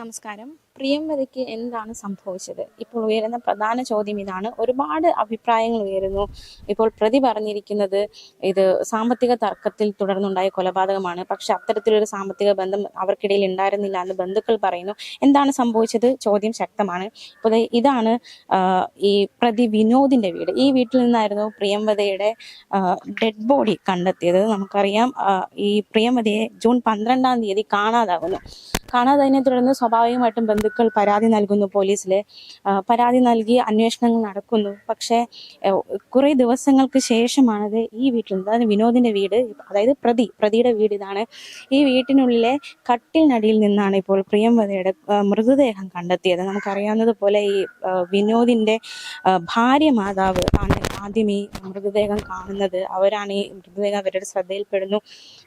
നമസ്കാരം. പ്രിയംവതിക്ക് എന്താണ് സംഭവിച്ചത്? ഇപ്പോൾ ഉയരുന്ന പ്രധാന ചോദ്യം ഇതാണ്. ഒരുപാട് അഭിപ്രായങ്ങൾ ഉയരുന്നു. ഇപ്പോൾ പ്രതി പറഞ്ഞിരിക്കുന്നത് ഇത് സാമ്പത്തിക തർക്കത്തിൽ തുടർന്നുണ്ടായ കൊലപാതകമാണ്. പക്ഷെ അത്തരത്തിലൊരു സാമ്പത്തിക ബന്ധം അവർക്കിടയിൽ ഉണ്ടായിരുന്നില്ല എന്ന് ബന്ധുക്കൾ പറയുന്നു. എന്താണ് സംഭവിച്ചത്? ചോദ്യം ശക്തമാണ്. ഇപ്പോൾ ഇതാണ് ഈ പ്രതി വിനോദിന്റെ വീട്. ഈ വീട്ടിൽ നിന്നായിരുന്നു പ്രിയംവതയുടെ ഡെഡ് ബോഡി കണ്ടെത്തിയത്. നമുക്കറിയാം ഈ പ്രിയംവതയെ ജൂൺ പന്ത്രണ്ടാം തീയതി കാണാതാകുന്നു. കാണാതായതിനെ തുടർന്ന് സ്വാഭാവികമായിട്ടും ബന്ധുക്കൾ പരാതി നൽകുന്നു പോലീസിൽ പരാതി നൽകി അന്വേഷണങ്ങൾ നടക്കുന്നു. പക്ഷേ കുറെ ദിവസങ്ങൾക്ക് ശേഷമാണത് ഈ വീട്ടിൽ അതായത് വിനോദിന്റെ വീട് അതായത് പ്രതി പ്രതിയുടെ വീട് ഇതാണ്. ഈ വീട്ടിനുള്ളിലെ കട്ടിലിനടിയിൽ നിന്നാണ് ഇപ്പോൾ പ്രിയംവതയുടെ മൃതദേഹം കണ്ടെത്തിയത്. നമുക്കറിയാവുന്നത് പോലെ ഈ വിനോദിന്റെ ഭാര്യ മാതാവ് ആണ് ആദ്യം ഈ മൃതദേഹം കാണുന്നത് അവരാണ് ഈ മൃതദേഹം അവരുടെ ശ്രദ്ധയിൽപ്പെടുന്നു.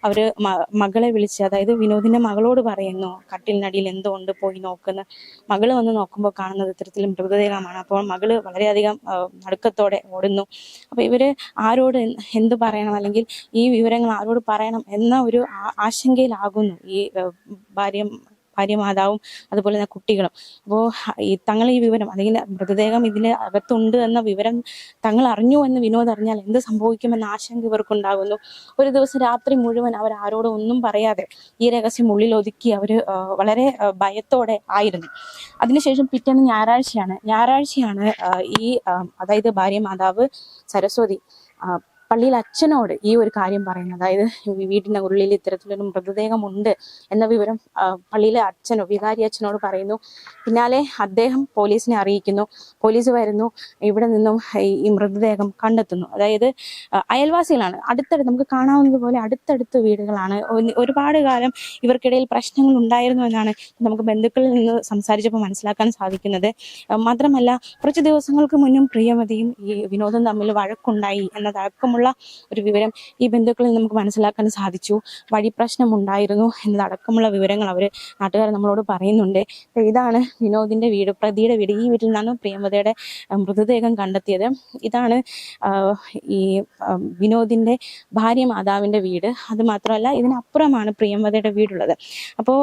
അവർ മ- മകളെ വിളിച്ച് അതായത് വിനോദിന്റെ മകളോട് പറയുന്നു കട്ടിലിനടിയിൽ എന്തോ ഉണ്ട് പോയി നോക്കുന്ന മകൾ വന്ന് നോക്കുമ്പോൾ കാണുന്നത് ഇത്തരത്തിൽ മൃതദേഹമാണ്. അപ്പോൾ മകൾ വളരെയധികം നടുക്കത്തോടെ ഓടുന്നു. അപ്പൊ ഇവർ ആരോട് എന്ത് പറയണം? അല്ലെങ്കിൽ ഈ വിവരങ്ങൾ ആരോട് പറയണം എന്ന ഒരു ആശങ്കയിലാകുന്നു ഈ ഭാര്യ ഭാര്യ മാതാവും അതുപോലെ തന്നെ കുട്ടികളും. അപ്പോൾ തങ്ങൾ ഈ വിവരം അല്ലെങ്കിൽ മൃതദേഹം ഇതിന് അകത്തുണ്ട് എന്ന വിവരം തങ്ങൾ അറിഞ്ഞു എന്ന് വിനോദ് അറിഞ്ഞാൽ എന്ത് സംഭവിക്കുമെന്ന ആശങ്ക ഇവർക്കുണ്ടാകുന്നു. ഒരു ദിവസം രാത്രി മുഴുവൻ അവർ ആരോടും ഒന്നും പറയാതെ ഈ രഹസ്യം ഉള്ളിൽ ഒതുക്കി അവർ വളരെ ഭയത്തോടെ ആയിരുന്നു. അതിനുശേഷം പിറ്റേന്ന് ഞായറാഴ്ചയാണ്. ഞായറാഴ്ചയാണ് ഈ അതായത് ഭാര്യ മാതാവ് സരസ്വതി പള്ളിയിൽ അച്ഛനോട് ഈ ഒരു കാര്യം പറയുന്നത്. അതായത് വീടിന്റെ ഉള്ളിൽ ഇത്തരത്തിലൊരു മൃതദേഹം ഉണ്ട് എന്ന വിവരം പള്ളിയിലെ അച്ഛനോ വികാരി അച്ഛനോട് പറയുന്നു. പിന്നാലെ അദ്ദേഹം പോലീസിനെ അറിയിക്കുന്നു. പോലീസ് വരുന്നു. ഇവിടെ നിന്നും ഈ ഈ മൃതദേഹം കണ്ടെത്തുന്നു. അതായത് അയൽവാസികളാണ്. അടുത്തടുത്ത് നമുക്ക് കാണാവുന്നതുപോലെ അടുത്തടുത്ത് വീടുകളാണ്. ഒരുപാട് കാലം ഇവർക്കിടയിൽ പ്രശ്നങ്ങൾ ഉണ്ടായിരുന്നു എന്നാണ് നമുക്ക് ബന്ധുക്കളിൽ നിന്ന് സംസാരിച്ചപ്പോൾ മനസ്സിലാക്കാൻ സാധിക്കുന്നത്. മാത്രമല്ല കുറച്ച് ദിവസങ്ങൾക്ക് മുന്നും പ്രിയമതിയും ഈ വിനോദം തമ്മിൽ വഴക്കുണ്ടായി എന്നതടക്കമുള്ള ഒരു വിവരം ഈ ബന്ധുക്കളിൽ നമുക്ക് മനസ്സിലാക്കാൻ സാധിച്ചു. വഴി പ്രശ്നം ഉണ്ടായിരുന്നു എന്നതടക്കമുള്ള വിവരങ്ങൾ അവർ നാട്ടുകാർ നമ്മളോട് പറയുന്നുണ്ട്. അപ്പോൾ ഇതാണ് വിനോദിന്റെ വീട് പ്രതിയുടെ വീട്. ഈ വീട്ടിൽ നിന്നാണ് പ്രിയമതയുടെ മൃതദേഹം കണ്ടെത്തിയത്. ഇതാണ് ഈ വിനോദിന്റെ ഭാര്യ മാതാവിന്റെ വീട്. അത് മാത്രമല്ല ഇതിനപ്പുറമാണ് പ്രിയമതയുടെ വീടുള്ളത്. അപ്പോൾ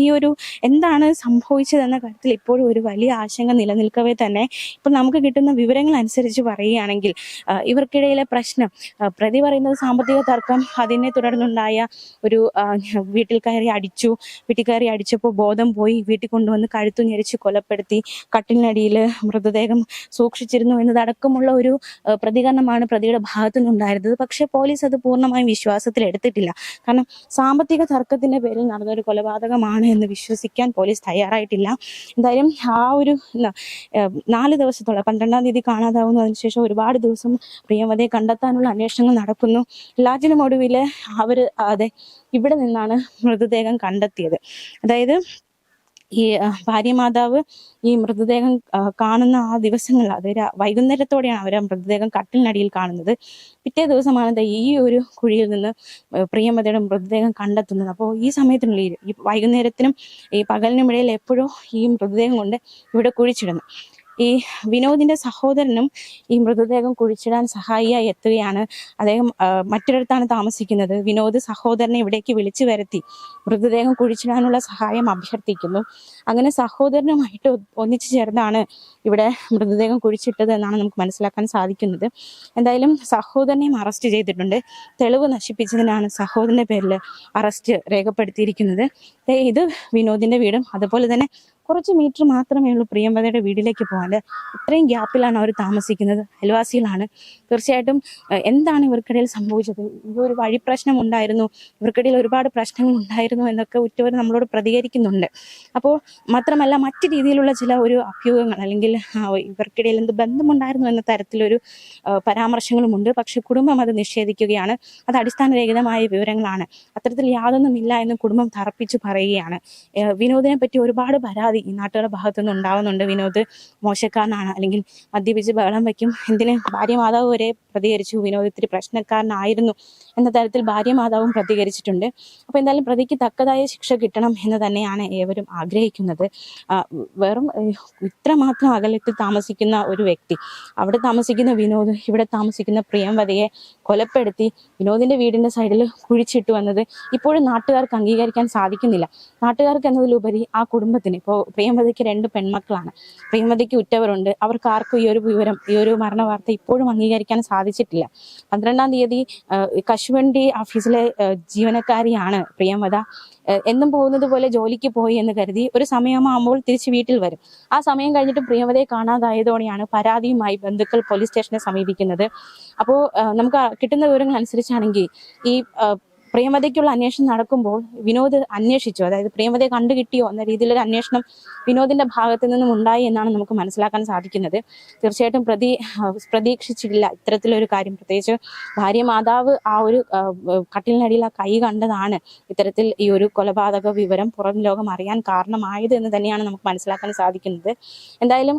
ഈ ഒരു എന്താണ് സംഭവിച്ചതെന്ന കാര്യത്തിൽ ഇപ്പോഴും ഒരു വലിയ ആശങ്ക നിലനിൽക്കവേ തന്നെ. ഇപ്പം നമുക്ക് കിട്ടുന്ന വിവരങ്ങൾ അനുസരിച്ച് പറയുകയാണെങ്കിൽ ഇവർക്കിടയിലെ പ്രശ്നം പ്രതി പറയുന്നത് സാമ്പത്തിക തർക്കം അതിനെ തുടർന്നുണ്ടായ ഒരു വീട്ടിൽ കയറി അടിച്ചു. വീട്ടിൽ കയറി അടിച്ചപ്പോൾ ബോധം പോയി. വീട്ടിൽ കൊണ്ടുവന്ന് കഴുത്തു ഞെരിച്ച് കൊലപ്പെടുത്തി. കട്ടിലിനടിയിൽ മൃതദേഹം സൂക്ഷിച്ചിരുന്നു എന്നതടക്കമുള്ള ഒരു പ്രതികരണമാണ് പ്രതിയുടെ ഭാഗത്തു നിന്നുണ്ടായിരുന്നത് പക്ഷേ പോലീസ് അത് പൂർണമായും വിശ്വാസത്തിൽ എടുത്തിട്ടില്ല. കാരണം സാമ്പത്തിക തർക്കത്തിന്റെ പേരിൽ നടന്ന ഒരു കൊലപാതകമാണ് എന്ന് വിശ്വസിക്കാൻ പോലീസ് തയ്യാറായിട്ടില്ല. എന്തായാലും ആ ഒരു നാല് ദിവസത്തോളം പന്ത്രണ്ടാം തീയതി കാണാതാവുന്നു അതിനുശേഷം ഒരുപാട് ദിവസം പ്രിയമതയെ കണ്ടെത്താനുള്ള അന്വേഷണങ്ങൾ നടക്കുന്നു. എല്ലാറ്റിനും ഒടുവിൽ അവർ അതെ ഇവിടെ നിന്നാണ് മൃതദേഹം കണ്ടെത്തിയത്. അതായത് ഈ ആ, ഭാര്യ മാതാവ് ഈ മൃതദേഹം കാണുന്ന ആ ദിവസങ്ങൾ അതായത് വൈകുന്നേരത്തോടെയാണ് അവർ ആ മൃതദേഹം കട്ടിലിനടിയിൽ കാണുന്നത്. പിറ്റേ ദിവസമാണ് ഈ ഒരു കുഴിയിൽ നിന്ന് പ്രിയമതയുടെ മൃതദേഹം കണ്ടെത്തുന്നത്. അപ്പോൾ ഈ സമയത്തിനുള്ളിൽ ഈ വൈകുന്നേരത്തിനും ഈ പകലിനും ഇടയിൽ എപ്പോഴോ ഈ മൃതദേഹം കൊണ്ട് ഇവിടെ കുഴിച്ചിടുന്നു. ഈ വിനോദിന്റെ സഹോദരനും ഈ മൃതദേഹം കുഴിച്ചിടാൻ സഹായിയായി എത്തുകയാണ്. അദ്ദേഹം മറ്റൊരിടത്താണ് താമസിക്കുന്നത്. വിനോദ് സഹോദരനെ ഇവിടേക്ക് വിളിച്ചു വരുത്തി. മൃതദേഹം കുഴിച്ചിടാനുള്ള സഹായം അഭ്യർത്ഥിക്കുന്നു. അങ്ങനെ സഹോദരനുമായിട്ട് ഒന്നിച്ചു ചേർന്നാണ് ഇവിടെ മൃതദേഹം കുഴിച്ചിട്ടത് എന്നാണ് നമുക്ക് മനസ്സിലാക്കാൻ സാധിക്കുന്നത്. എന്തായാലും സഹോദരനെയും അറസ്റ്റ് ചെയ്തിട്ടുണ്ട്. തെളിവ് നശിപ്പിച്ചതിനാണ് സഹോദരന്റെ പേരിൽ അറസ്റ്റ് രേഖപ്പെടുത്തിയിരിക്കുന്നത്. ഇത് വിനോദിന്റെ വീടും. അതുപോലെ തന്നെ കുറച്ച് മീറ്റർ മാത്രമേ ഉള്ളൂ പ്രിയമ്പതയുടെ വീട്ടിലേക്ക് പോകാൻ. ഇത്രയും ഗ്യാപ്പിലാണ് അവർ താമസിക്കുന്നത്. അയൽവാസികളാണ്. തീർച്ചയായിട്ടും എന്താണ് ഇവർക്കിടയിൽ സംഭവിച്ചത്? ഒരു വഴി പ്രശ്നം ഉണ്ടായിരുന്നു. ഇവർക്കിടയിൽ ഒരുപാട് പ്രശ്നങ്ങൾ ഉണ്ടായിരുന്നു എന്നൊക്കെ ഉറ്റവർ നമ്മളോട് പ്രതികരിക്കുന്നുണ്ട്. അപ്പോൾ മാത്രമല്ല മറ്റു രീതിയിലുള്ള ചില ഒരു അഭ്യൂഹങ്ങൾ അല്ലെങ്കിൽ ഇവർക്കിടയിൽ എന്ത് ബന്ധമുണ്ടായിരുന്നു എന്ന തരത്തിലൊരു പരാമർശങ്ങളും പരാമർശങ്ങളുമുണ്ട്. പക്ഷെ കുടുംബം അത് നിഷേധിക്കുകയാണ്. അത് അടിസ്ഥാനരഹിതമായ വിവരങ്ങളാണ്. അത്തരത്തിൽ യാതൊന്നുമില്ല എന്ന് കുടുംബം തറപ്പിച്ച് പറയുകയാണ്. വിനോദിനെ പറ്റി ഒരുപാട് പരാതി ഈ നാട്ടുകാരുടെ ഭാഗത്തുനിന്ന് ഉണ്ടാവുന്നുണ്ട്. വിനോദ് മോശക്കാരനാണ്. അല്ലെങ്കിൽ മദ്യപിച്ച് ബഹളം വയ്ക്കും. എന്തിന്? ഭാര്യ മാതാവ് വരെ പ്രതികരിച്ചു. വിനോദ് ഇത്തിരി പ്രശ്നക്കാരനായിരുന്നു എന്ന തരത്തിൽ ഭാര്യ മാതാവും പ്രതികരിച്ചിട്ടുണ്ട്. അപ്പോൾ എന്തായാലും പ്രതിക്ക് തക്കതായ ശിക്ഷ കിട്ടണം എന്ന് തന്നെയാണ് ഏവരും ആഗ്രഹിക്കുന്നത്. വെറും ഇത്രമാത്രം അകലത്തിൽ താമസിക്കുന്ന ഒരു വ്യക്തി. അവിടെ താമസിക്കുന്ന വിനോദ് ഇവിടെ താമസിക്കുന്ന പ്രിയംവതയെ കൊലപ്പെടുത്തി വിനോദിന്റെ വീടിന്റെ സൈഡിൽ കുഴിച്ചിട്ട് വന്നത് ഇപ്പോഴും നാട്ടുകാർക്ക് അംഗീകരിക്കാൻ സാധിക്കുന്നില്ല. നാട്ടുകാർക്ക് എന്നതിലുപരി ആ കുടുംബത്തിന് ഇപ്പോൾ പ്രിയമതയ്ക്ക് രണ്ട് പെൺമക്കളാണ്. പ്രിയമതയ്ക്ക് ഉറ്റവരുണ്ട്. അവർക്ക് ആർക്കും ഈ ഒരു വിവരം ഈ ഒരു മരണ വാർത്ത ഇപ്പോഴും അംഗീകരിക്കാൻ സാധിച്ചിട്ടില്ല. പന്ത്രണ്ടാം തീയതി കശുവണ്ടി ഓഫീസിലെ ജീവനക്കാരിയാണ് പ്രിയമത എന്നും പോകുന്നത് പോലെ ജോലിക്ക് പോയി എന്ന് കരുതി ഒരു സമയമാകുമ്പോൾ തിരിച്ച് വീട്ടിൽ വരും. ആ സമയം കഴിഞ്ഞിട്ട് പ്രിയമതയെ കാണാതായതോടെയാണ് പരാതിയുമായി ബന്ധുക്കൾ പോലീസ് സ്റ്റേഷനെ സമീപിക്കുന്നത്. അപ്പോൾ നമുക്ക് കിട്ടുന്ന വിവരങ്ങൾ അനുസരിച്ചാണെങ്കിൽ ഈ പ്രിയമതയ്ക്കുള്ള അന്വേഷണം നടക്കുമ്പോൾ വിനോദ് അന്വേഷിച്ചു. അതായത് പ്രിയമതയെ കണ്ടു കിട്ടിയോ എന്ന രീതിയിലൊരു അന്വേഷണം വിനോദിന്റെ ഭാഗത്തു നിന്നും ഉണ്ടായി എന്നാണ് നമുക്ക് മനസ്സിലാക്കാൻ സാധിക്കുന്നത്. തീർച്ചയായിട്ടും പ്രതി പ്രതീക്ഷിച്ചില്ല ഇത്തരത്തിലൊരു കാര്യം. പ്രത്യേകിച്ച് ഭാര്യ മാതാവ് ആ ഒരു കട്ടിലിനടിയിൽ ആ കൈ കണ്ടതാണ് ഇത്തരത്തിൽ ഈ ഒരു കൊലപാതക വിവരം പുറം ലോകം അറിയാൻ കാരണമായത് എന്ന് തന്നെയാണ് നമുക്ക് മനസ്സിലാക്കാൻ സാധിക്കുന്നത്. എന്തായാലും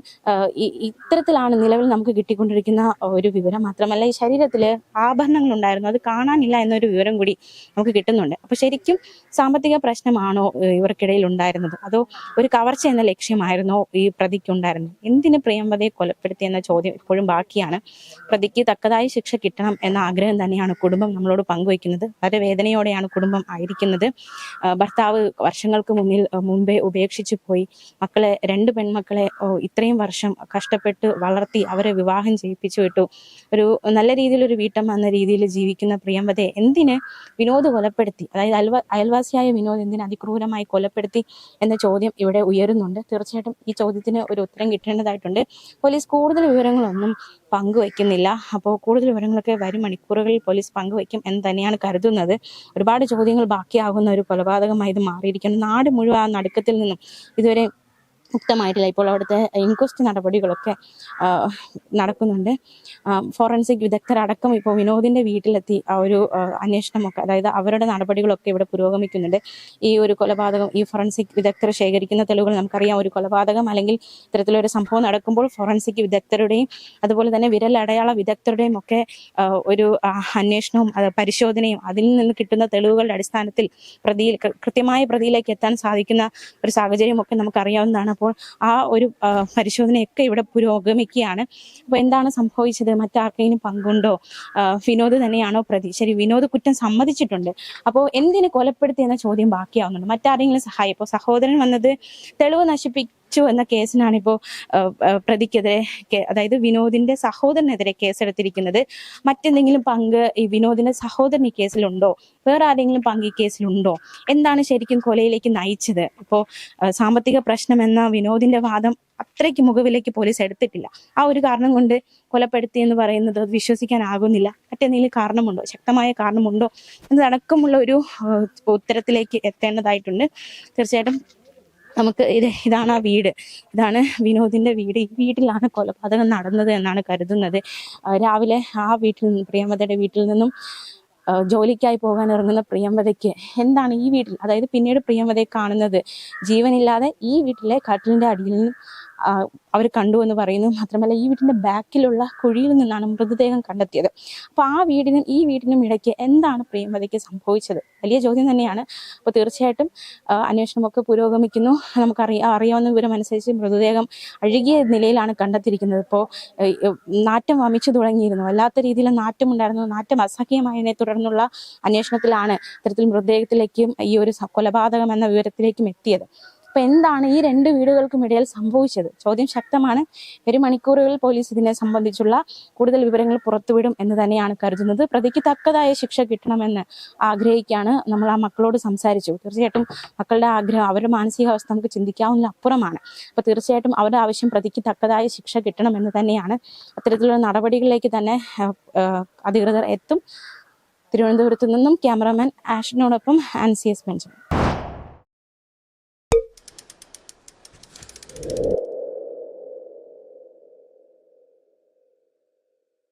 ഇത്തരത്തിലാണ് നിലവിൽ നമുക്ക് കിട്ടിക്കൊണ്ടിരിക്കുന്ന ഒരു വിവരം മാത്രമല്ല ഈ ശരീരത്തിൽ ആഭരണങ്ങൾ ഉണ്ടായിരുന്നു അത് കാണാനില്ല എന്നൊരു വിവരം കൂടി നമുക്ക് കിട്ടുന്നുണ്ട്. അപ്പോൾ ശരിക്കും സാമ്പത്തിക പ്രശ്നമാണോ ഇവർക്കിടയിൽ ഉണ്ടായിരുന്നത്? അതോ ഒരു കവർച്ച എന്ന ലക്ഷ്യമായിരുന്നോ ഈ പ്രതിക്ക് ഉണ്ടായിരുന്നത്? എന്തിന് പ്രിയമ്പതയെ കൊലപ്പെടുത്തി എന്ന ചോദ്യം ഇപ്പോഴും ബാക്കിയാണ്. പ്രതിക്ക് തക്കതായ ശിക്ഷ കിട്ടണം എന്ന ആഗ്രഹം തന്നെയാണ് കുടുംബം നമ്മളോട് പങ്കുവയ്ക്കുന്നത്. വളരെ വേദനയോടെയാണ് കുടുംബം ആയിരിക്കുന്നത്. ഭർത്താവ് വർഷങ്ങൾക്ക് മുന്നിൽ മുമ്പേ ഉപേക്ഷിച്ചു പോയി. മക്കളെ രണ്ട് പെൺമക്കളെ ഇത്രയും വർഷം കഷ്ടപ്പെട്ട് വളർത്തി അവരെ വിവാഹം ചെയ്യിപ്പിച്ചു വിട്ടു. ഒരു നല്ല രീതിയിൽ ഒരു വീട്ടമ്മ എന്ന രീതിയിൽ ജീവിക്കുന്ന പ്രിയമ്പതയെ എന്തിന് വിനോദ് കൊലപ്പെടുത്തി അതായത് അയൽവ അയൽവാസിയായ വിനോദ് എന്തിന് അതിക്രൂരമായി കൊലപ്പെടുത്തി എന്ന ചോദ്യം ഇവിടെ ഉയരുന്നുണ്ട്. തീർച്ചയായിട്ടും ഈ ചോദ്യത്തിന് ഒരു ഉത്തരം കിട്ടേണ്ടതായിട്ടുണ്ട്. പോലീസ് കൂടുതൽ വിവരങ്ങളൊന്നും പങ്കുവയ്ക്കുന്നില്ല. അപ്പോൾ കൂടുതൽ വിവരങ്ങളൊക്കെ വരും മണിക്കൂറുകളിൽ പോലീസ് പങ്കുവയ്ക്കും എന്ന് തന്നെയാണ് കരുതുന്നത്. ഒരുപാട് ചോദ്യങ്ങൾ ബാക്കിയാകുന്ന ഒരു കൊലപാതകമായി ഇത് മാറിയിരിക്കുന്നു. നാട് മുഴുവൻ ആ നടുക്കത്തിൽ നിന്നും ഇതുവരെ മുക്തമായിട്ടില്ല ഇപ്പോൾ അവിടുത്തെ ഇൻക്വസ്റ്റ് നടപടികളൊക്കെ നടക്കുന്നുണ്ട്. ഫോറൻസിക് വിദഗ്ധരടക്കം ഇപ്പോൾ വിനോദിന്റെ വീട്ടിലെത്തി ആ ഒരു അന്വേഷണമൊക്കെ അതായത് അവരുടെ നടപടികളൊക്കെ ഇവിടെ പുരോഗമിക്കുന്നുണ്ട്. ഈ ഒരു കൊലപാതകം ഈ ഫോറൻസിക് വിദഗ്ധർ ശേഖരിക്കുന്ന തെളിവുകൾ നമുക്കറിയാം. ഒരു കൊലപാതകം അല്ലെങ്കിൽ ഇത്തരത്തിലൊരു സംഭവം നടക്കുമ്പോൾ ഫോറൻസിക് വിദഗ്ധരുടെയും അതുപോലെ തന്നെ വിരലടയാള വിദഗ്ധരുടെയും ഒക്കെ ഒരു അന്വേഷണവും പരിശോധനയും അതിൽ നിന്ന് കിട്ടുന്ന തെളിവുകളുടെ അടിസ്ഥാനത്തിൽ പ്രതിയിൽ കൃത്യമായ പ്രതിയിലേക്ക് എത്താൻ സാധിക്കുന്ന ഒരു സാഹചര്യമൊക്കെ നമുക്കറിയാവുന്നതാണ്. അപ്പോൾ ആ ഒരു പരിശോധനയൊക്കെ ഇവിടെ പുരോഗമിക്കുകയാണ്. അപ്പോൾ എന്താണ് സംഭവിച്ചത്? മറ്റാർക്കെങ്കിലും പങ്കുണ്ടോ? വിനോദ് തന്നെയാണോ പ്രതി ശരി വിനോദ് കുറ്റം സമ്മതിച്ചിട്ടുണ്ട്. അപ്പോൾ എന്തിന് കൊലപ്പെടുത്തി എന്ന ചോദ്യം ബാക്കിയാവുന്നുണ്ട്. മറ്റാരെങ്കിലും സഹായം ഇപ്പോൾ സഹോദരൻ വന്നത് തെളിവ് നശിപ്പിച്ചു എന്ന കേസിനാണ് പ്രതിക്കെതിരെ അതായത് വിനോദിന്റെ സഹോദരനെതിരെ കേസെടുത്തിരിക്കുന്നത്. മറ്റെന്തെങ്കിലും പങ്ക് ഈ വിനോദിന്റെ സഹോദരൻ ഈ കേസിലുണ്ടോ? വേറെ ആരെങ്കിലും പങ്ക് ഈ കേസിലുണ്ടോ? എന്താണ് ശരിക്കും കൊലയിലേക്ക് നയിച്ചത്? ഇപ്പോൾ സാമ്പത്തിക പ്രശ്നം എന്ന വിനോദിന്റെ വാദം അത്രയ്ക്ക് മുഖവിലേക്ക് പോലീസ് എടുത്തിട്ടില്ല. ആ ഒരു കാരണം കൊണ്ട് കൊലപ്പെടുത്തി എന്ന് പറയുന്നത് വിശ്വസിക്കാനാകുന്നില്ല. മറ്റെന്തെങ്കിലും കാരണമുണ്ടോ? ശക്തമായ കാരണമുണ്ടോ? എന്നതടക്കമുള്ള ഒരു ഉത്തരത്തിലേക്ക് എത്തേണ്ടതായിട്ടുണ്ട്. തീർച്ചയായിട്ടും നമുക്ക് ഇത് ഇതാണ് ആ വീട്. ഇതാണ് വിനോദിന്റെ വീട്. ഈ വീട്ടിലാണ് കൊലപാതകം നടന്നത് എന്നാണ് കരുതുന്നത്. രാവിലെ ആ വീട്ടിൽ നിന്ന് പ്രിയമതയുടെ വീട്ടിൽ നിന്നും ജോലിക്കായി പോകാൻ ഇറങ്ങുന്ന പ്രിയമതയ്ക്ക് എന്താണ് ഈ വീട്ടിൽ അതായത് പിന്നീട് പ്രിയമതയെ കാണുന്നത്? ജീവനില്ലാതെ ഈ വീട്ടിലെ കട്ടിലിന്റെ അടിയിൽ നിന്നും അവർ കണ്ടു എന്ന് പറയുന്നത് മാത്രമല്ല ഈ വീടിന്റെ ബാക്കിലുള്ള കുഴിയിൽ നിന്നാണ് മൃതദേഹം കണ്ടെത്തിയത്. അപ്പൊ ആ വീടിനും ഈ വീടിനും ഇടയ്ക്ക് എന്താണ് പ്രിയമതയ്ക്ക് സംഭവിച്ചത്? വലിയ ചോദ്യം തന്നെയാണ്. അപ്പോൾ തീർച്ചയായിട്ടും അന്വേഷണമൊക്കെ പുരോഗമിക്കുന്നു. നമുക്കറിയാം അറിയാവുന്ന വിവരം അനുസരിച്ച് മൃതദേഹം അഴുകിയ നിലയിലാണ് കണ്ടെത്തിയിരിക്കുന്നത്. ഇപ്പോൾ നാറ്റം വമിച്ചു തുടങ്ങിയിരുന്നു. അല്ലാത്ത രീതിയിൽ നാറ്റം ഉണ്ടായിരുന്നു നാറ്റം അസഹ്യമായതിനെ തുടർന്നുള്ള അന്വേഷണത്തിലാണ് ഇത്തരത്തിൽ മൃതദേഹത്തിലേക്കും ഈ ഒരു കൊലപാതകം എന്ന വിവരത്തിലേക്കും എത്തിയത്. അപ്പൊ എന്താണ് ഈ രണ്ട് വീടുകൾക്കും ഇടയിൽ സംഭവിച്ചത്? ചോദ്യം ശക്തമാണ്. ഒരു മണിക്കൂറുകളിൽ പോലീസ് ഇതിനെ സംബന്ധിച്ചുള്ള കൂടുതൽ വിവരങ്ങൾ പുറത്തുവിടും എന്ന് തന്നെയാണ് കരുതുന്നത്. പ്രതിക്ക് തക്കതായ ശിക്ഷ കിട്ടണമെന്ന് ആഗ്രഹിക്കുകയാണ് നമ്മൾ ആ മക്കളോട് സംസാരിച്ചു. തീർച്ചയായിട്ടും മക്കളുടെ ആഗ്രഹം അവരുടെ മാനസികാവസ്ഥ നമുക്ക് ചിന്തിക്കാവുന്ന അപ്പുറമാണ്. അപ്പൊ തീർച്ചയായിട്ടും അവരുടെ ആവശ്യം പ്രതിക്ക് തക്കതായ ശിക്ഷ കിട്ടണമെന്ന് തന്നെയാണ്. അത്തരത്തിലുള്ള നടപടികളിലേക്ക് തന്നെ അധികൃതർ എത്തും. തിരുവനന്തപുരത്ത് നിന്നും ക്യാമറാമാൻ ആഷിനോടൊപ്പം ആൻസിയസ് ബെഞ്ചമിൻ.